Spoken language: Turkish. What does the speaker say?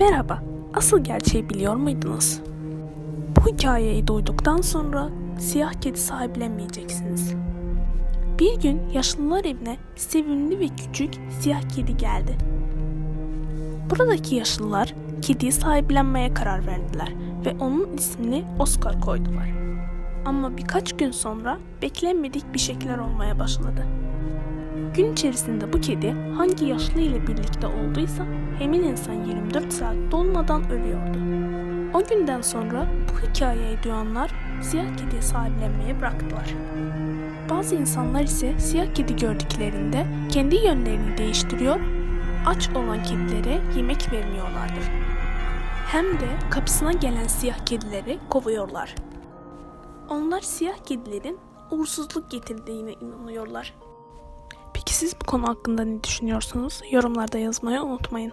Merhaba, asıl gerçeği biliyor muydunuz? Bu hikayeyi duyduktan sonra siyah kedi sahiplenmeyeceksiniz. Bir gün yaşlılar evine sevimli ve küçük siyah kedi geldi. Buradaki yaşlılar kediyi sahiplenmeye karar verdiler ve onun ismini Oscar koydular. Ama birkaç gün sonra beklenmedik bir şeyler olmaya başladı. Gün içerisinde bu kedi hangi yaşlı ile birlikte olduysa hemin insan 24 saat dolmadan ölüyordu. O günden sonra bu hikayeyi duyanlar siyah kediye sahiplenmeye bıraktılar. Bazı insanlar ise siyah kedi gördüklerinde kendi yönlerini değiştiriyor, aç olan kedilere yemek vermiyorlardır. Hem de kapısına gelen siyah kedileri kovuyorlar. Onlar siyah kedilerin uğursuzluk getirdiğine inanıyorlar. Siz bu konu hakkında ne düşünüyorsunuz? Yorumlarda yazmayı unutmayın.